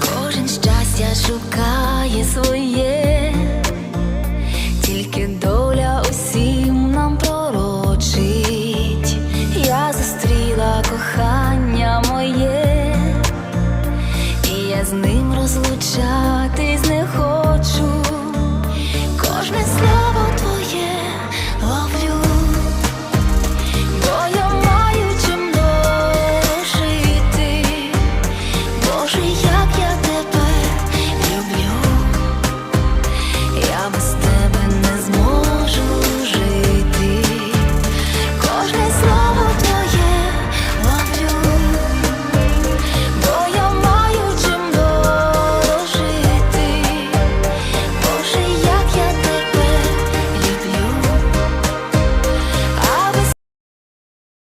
Кожен щастя шукає своє, тільки доля усім нам пророчить. Я зустріла кохання моє, і я з ним розлучати.